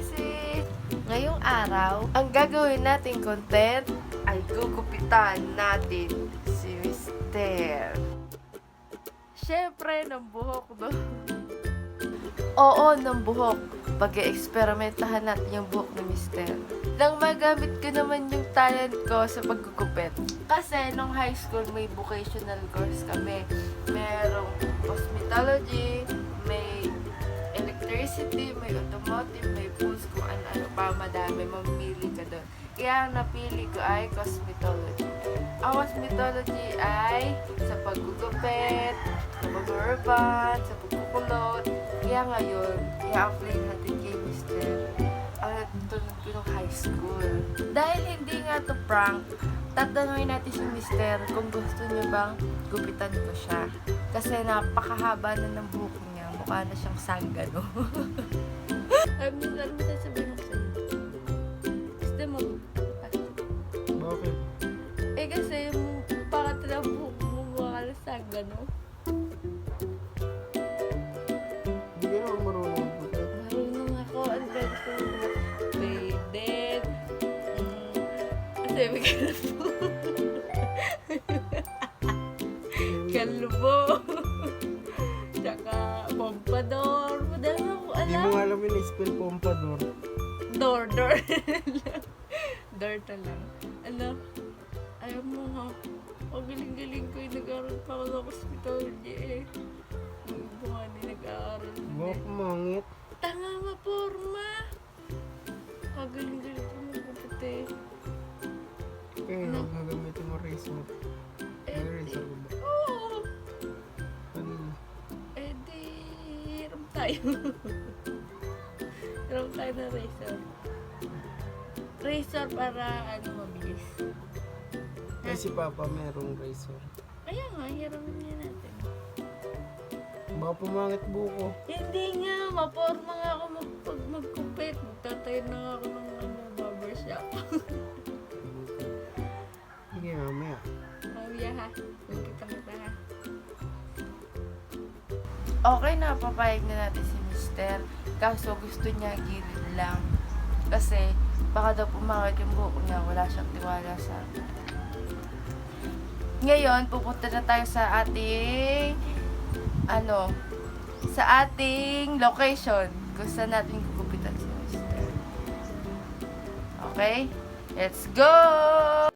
kamisis! Ngayong araw, ang gagawin nating content ay gugupitan natin si Mister. Siyempre, ng buhok, no? Oo, ng buhok. Pag-eksperimentahan natin yung buhok ni Mister. Nang magamit ko naman yung talent ko sa paggugupit. Kasi nung high school, may vocational course kami. Merong cosmetology, may electricity, may automotive, may foods, kung ano-ano pa, madami, mamili ka doon. Kaya ang napili ko ay cosmetology. Ang cosmetology ay sa paggugupit, sa pag-urban, sa pagkukulot. Kaya ngayon, i-apply natin kay Mr. natutulog ko nung high school. Dahil hindi nga to prank, tatanungin natin si Mr. kung gusto niya bang gupitan ko siya. Kasi napakahaba na ng buhok. Mukha na siyang sanggano. Ay, Mr. ano sasabihin ko sa'yo? Gusto mo? Bakit? Eh kasi, bakit na buhok mo mukha na sanggano? Hindi ka naman marunong. Marunong ako. Ang ganda ko. Faded. Mm. Kasi may kalbo. kalbo. Pompador. Madami ako Hindi mo alam. nga alam yung spell pompador. Door, door. door to lang. Ano? Ayaw mo ha. Ang galing-galing ko yung nag-aaral pa ako sa hospitality eh. Yung iba nga di nag-aaral. din Buhok eh. mangit. Tanga maporma. Ang galing-galing ko magpapit eh. Kaya Ano? no? gagamitin mo. Eh, tayo. hiram tayo ng razor. Razor para ano mabilis. Eh si Papa merong razor. Kaya nga, hiramin niya natin. Baka pumangit buko. Hindi nga, maporma nga ako mag, pag magkupit. Magtatayo na nga ako ng Okay na, papayag na natin si Mister. Kaso gusto niya gilid lang. Kasi baka daw pumangit yung buhok niya, wala siyang tiwala sa. Ngayon, pupunta na tayo sa ating ano, sa ating location kung saan natin gugupitan si Mister. Okay? Let's go!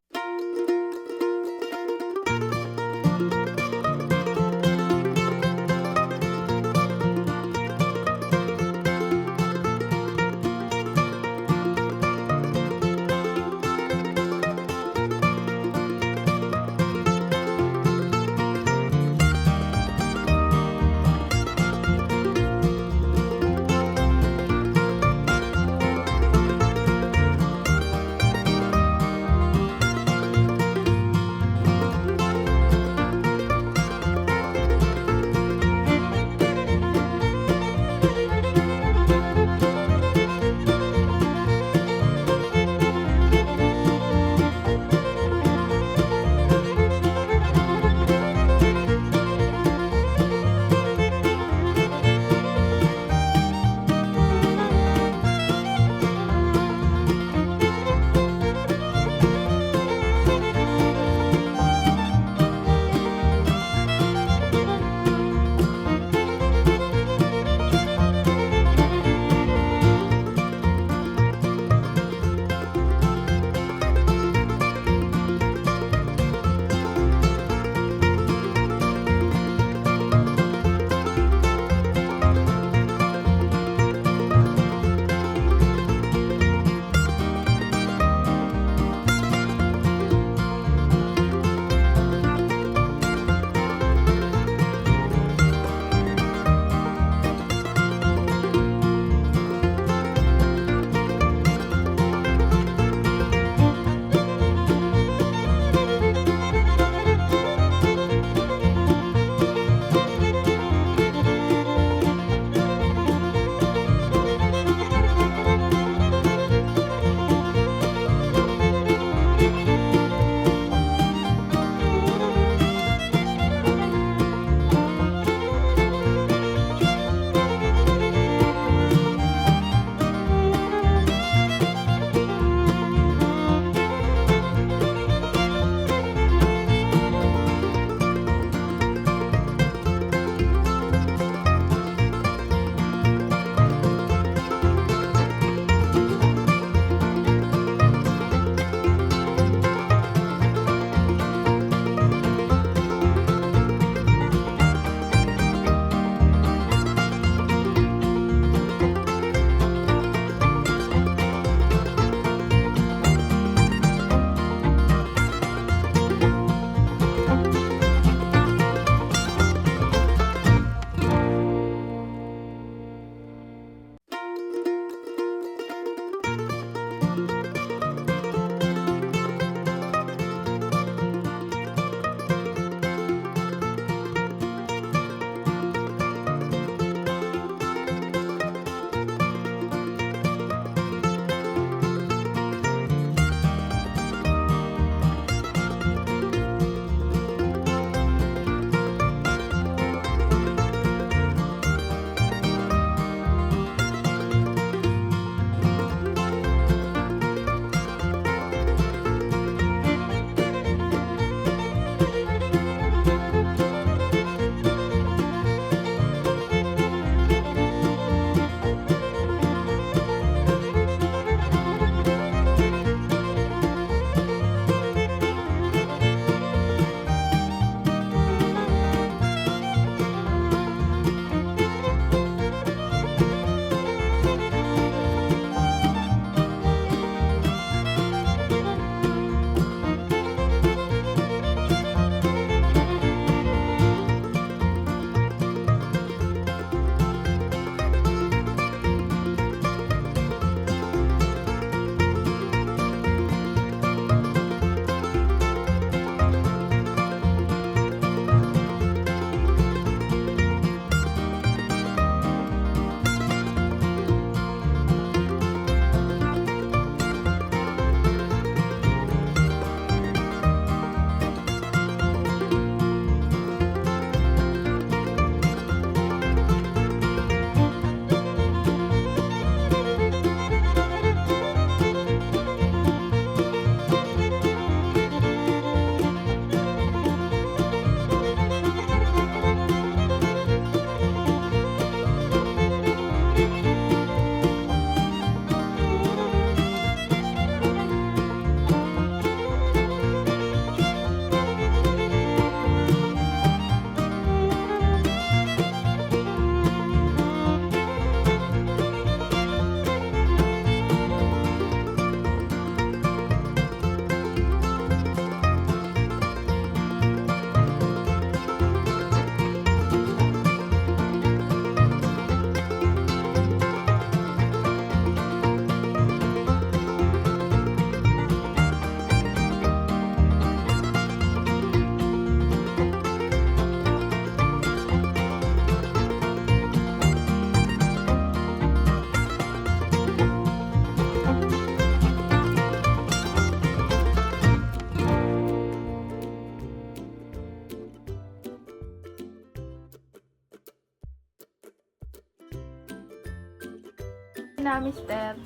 Na, mister.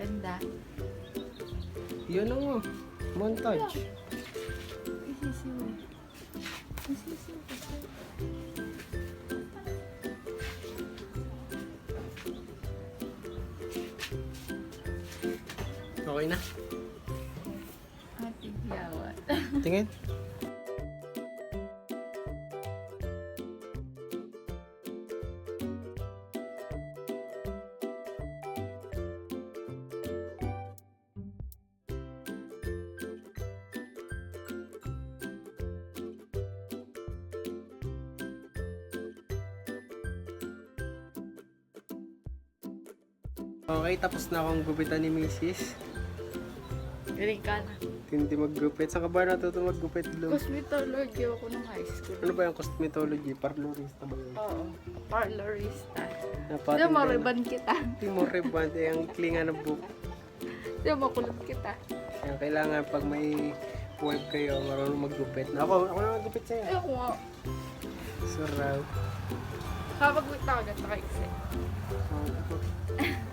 Ganda. Yun ang oh, montage. Isisiw. Isisiw. Okay na. Ate Yawat. Tingin. Okay, tapos na akong gupitan ni Mrs. Galing ka na. Hindi maggupit. Saan ka ba natuto maggupit, Lo? Cosmetology ako nung high school. Ano ba yung cosmetology? Parlorista ba yun? Oo. Parlorista. Napatin Diyan mariban kita. Hindi mo ribbon. eh, ang klinga ng book. Diyan makulot kita. Kaya kailangan pag may wife kayo, marunong maggupit. Ako, ako na maggupit sa'yo. Ayoko nga. Sarap. Kapag wait na agad, nakaiksi. Oh,